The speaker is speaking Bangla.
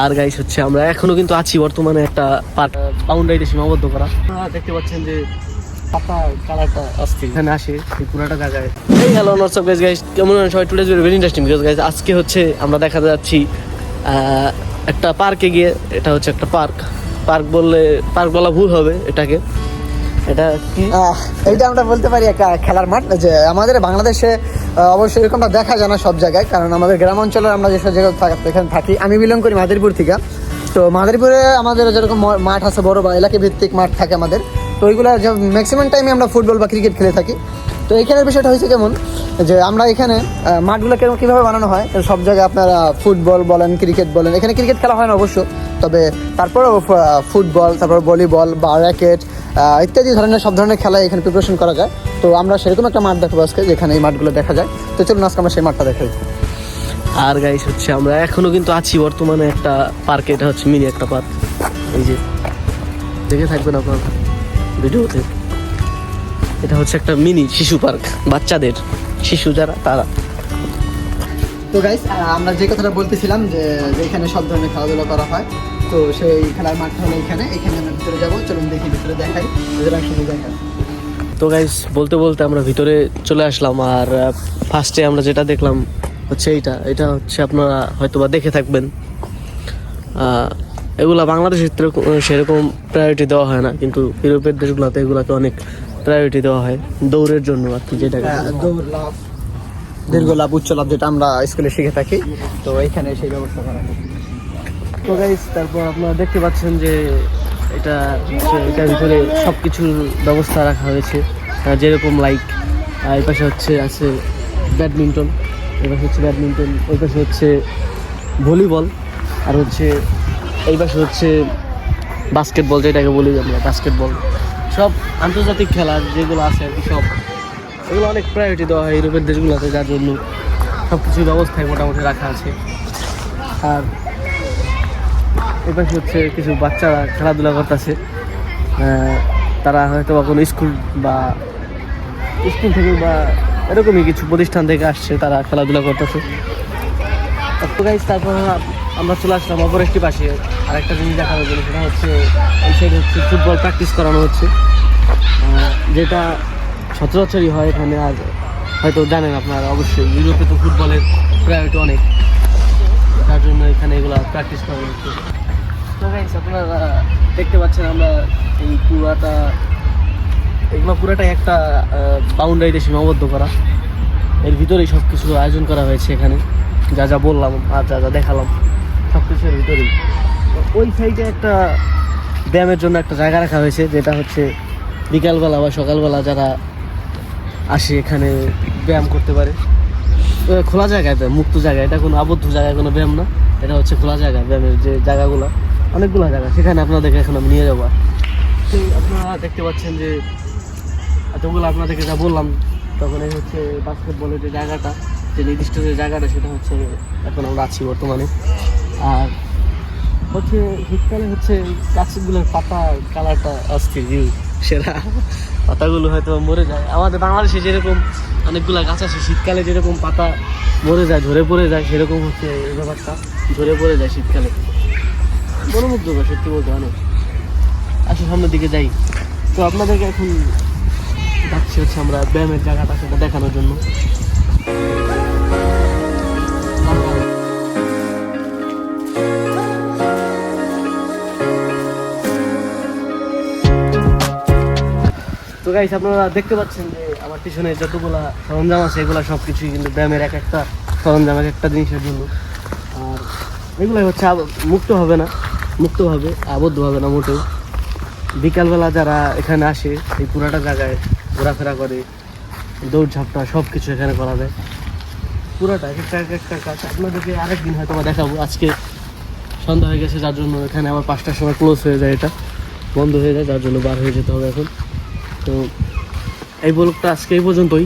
আর গাইস হচ্ছে আমরা এখনও কিন্তু আছি বর্তমানে একটা বাউন্ডারিতে সীমাবদ্ধ করা। দেখতে পাচ্ছেন যে এখানে আসে জায়গায়। গাইস সবাই? টুডেজ গাইস আজকে হচ্ছে আমরা দেখা যাচ্ছি একটা পার্কে গিয়ে, এটা হচ্ছে একটা পার্ক। পার্ক বললে, পার্ক বলা ভুল হবে এটাকে। এটা আহ, আমরা বলতে পারি একটা খেলার মাঠ। যে আমাদের বাংলাদেশে অবশ্যই এরকমটা দেখা যায় না সব জায়গায় কারণ আমাদের গ্রাম অঞ্চলে আমরা যেসব জায়গায় এখানে থাকি আমি বিলং করি মাদারীপুর থেকে। তো মাদারীপুরে আমাদের যেরকম মাঠ আছে বড় বা এলাকা ভিত্তিক মাঠ থাকে আমাদের তো ওইগুলো ম্যাক্সিমাম টাইমে আমরা ফুটবল বা ক্রিকেট খেলে থাকি। তো এইখানের বিষয়টা হয়েছে কেমন যে আমরা এখানে মাঠগুলো কেরকম কীভাবে বানানো হয় সব জায়গায় আপনারা ফুটবল বলেন ক্রিকেট বলেন এখানে ক্রিকেট খেলা হয় না অবশ্য তবে তারপরেও ফুটবল তারপর ভলিবল বা র্যাকেট ইত্যাদি ধরনের সব ধরনের খেলা এখানে প্রিপারেশন করা যায়। তো আমরা সেরকম একটা মাঠ দেখাবো আজকে যেখানে এই মাঠগুলো দেখা যায়। তো চলুন আজকে আমরা সেই মাঠটা দেখাই। আর গাইস হচ্ছে আমরা এখনও কিন্তু আছি বর্তমানে একটা পার্কে এটা হচ্ছে মিনি একটা পার্ক। এই যে দেখে থাকবেন আপনার ভিডিওতে। এটা হচ্ছে একটা মিনি শিশু পার্ক বাচ্চাদের শিশু যারা তারা। তো গাইস আমরা যে কথাটা বলতেছিলাম যে যে এখানে সব ধরনের খেলাধুলা করা হয় তো সেই খেলার মাঠটা হলো এখানে এখানে আমরা ভিতরে যাব। চলুন দেখি ভিতরে দেখাই ওদের একসঙ্গে দেখাই। তো গাইস বলতে বলতে আমরা ভিতরে চলে আসলাম আর ফার্স্টে আমরা যেটা দেখলাম হচ্ছে এইটা। এটা হচ্ছে আপনারা হয়তোবা দেখে থাকবেন। এগুলা বাংলাদেশের সেরকম প্রায়োরিটি দেওয়া হয় না কিন্তু ইউরোপের দেশগুলোতে এগুলাকে অনেক প্রায়োরিটি দেওয়া হয় দৌড়ের জন্য আর কি যেটা দৌড় লাভ দীর্ঘ লাভ উচ্চ লাভ যেটা আমরা স্কুলে শিখে থাকি। তো এখানে সেই ব্যবস্থা করা হয়। তো গাইস তারপর আপনারা দেখতে পাচ্ছেন যে এটা এটার ভিতরে সব কিছুর ব্যবস্থা রাখা হয়েছে। যেরকম লাইক এই পাশে হচ্ছে আছে ব্যাডমিন্টন, এই পাশে হচ্ছে ব্যাডমিন্টন, ওই পাশে হচ্ছে ভলিবল, আর হচ্ছে এই পাশে হচ্ছে বাস্কেটবল যেটাকে বলি আমরা বাস্কেটবল সব আন্তর্জাতিক খেলা যেগুলো আছে আর কি সব, এগুলো অনেক প্রায়োরিটি দেওয়া হয় ইউরোপের দেশগুলোতে, যার জন্য সব কিছুর ব্যবস্থায় মোটামুটি রাখা আছে। আর এপাশে হচ্ছে কিছু বাচ্চারা খেলাধুলা করতেছে। তারা হয়তো বা কোনো স্কুল বা স্কুল থেকে বা এরকমই কিছু প্রতিষ্ঠান থেকে আসছে, তারা খেলাধুলা করতেছে। তারপর আমরা চলে আসলাম অপর একটি পাশে। আরেকটা জিনিস দেখানোর জন্য, সেটা হচ্ছে এই সাইডে হচ্ছে ফুটবল প্র্যাকটিস করানো হচ্ছে। যেটা সচরাচরই হয় এখানে, আর হয়তো জানেন আপনারা অবশ্যই, ইউরোপে তো ফুটবলের প্রায়োরিটি অনেক। তার জন্য এখানে এগুলো প্র্যাকটিস করা হচ্ছে। তো আপনারা দেখতে পাচ্ছেন আমরা এই পুরাটা, এগুলো পুরাটাই একটা বাউন্ডারিতে সীমাবদ্ধ করা। এর ভিতরেই সব কিছু আয়োজন করা হয়েছে এখানে। যা যা বললাম আর যা যা দেখালাম সব কিছুর ভিতরেই। ওই সাইডে একটা ব্যায়ামের জন্য একটা জায়গা রাখা হয়েছে, যেটা হচ্ছে বিকালবেলা বা সকালবেলা যারা আসে এখানে ব্যায়াম করতে পারে। খোলা জায়গায় ব্যায়াম, মুক্ত জায়গায়। এটা কোনো আবদ্ধ জায়গায়, কোনো ব্যায়াম না। এটা হচ্ছে খোলা জায়গা, ব্যায়ামের যে জায়গাগুলো। অনেকগুলো জায়গা। সেখানে আপনাদেরকে এখন আমি নিয়ে যাব। আপনারা দেখতে পাচ্ছেন যে এতগুলো আপনাদেরকে যা বললাম, তখন এই হচ্ছে বাস্কেটবলের যে জায়গাটা, যে নির্দিষ্ট যে জায়গাটা, সেটা হচ্ছে এখন আমরা আছি বর্তমানে। আর হচ্ছে শীতকালে হচ্ছে গাছগুলোর পাতা কালারটা অস্থির সেরা। পাতাগুলো হয়তো মরে যায়। আমাদের বাংলাদেশে যেরকম অনেকগুলো গাছ আছে, শীতকালে যেরকম পাতা মরে যায়, ঝরে পড়ে যায়, সেরকম হচ্ছে এই ব্যাপারটা। ঝরে পড়ে যায় শীতকালে। মনোমুগ্ধকর, সত্যি বলতে অনেক আসলে সামনের দিকে যাই। তো আপনাদেরকে এখন যাচ্ছি হচ্ছে আমরা ব্যায়ামের জায়গাটা সেটা দেখানোর জন্য। তো গাইস আপনারা দেখতে পাচ্ছেন যে আমার পিছনে যতগুলা সরঞ্জাম আছে, এগুলা সব কিছুই কিন্তু ব্যায়ামের এক একটা সরঞ্জাম, এক একটা জিনিসের জন্য। আর এগুলাই হচ্ছে মুক্ত হবে না, মুক্ত হবে, আবদ্ধ হবে না মোটেও। বিকালবেলা যারা এখানে আসে, এই পুরাটা জায়গায় ঘোরাফেরা করে দৌড়ঝাপটা সব কিছু এখানে করা যায়। পুরাটা এক একটা এক একটা কাজ। আপনাদেরকে আরেকদিন হয়তো দেখাবো। আজকে সন্ধ্যা হয়ে গেছে, যার জন্য এখানে আবার পাঁচটার সময় ক্লোজ হয়ে যায় এটা। বন্ধ হয়ে যায়, যার জন্য বার হয়ে যেতে হবে এখন। তো এই ব্লগটা আজকে এই পর্যন্তই।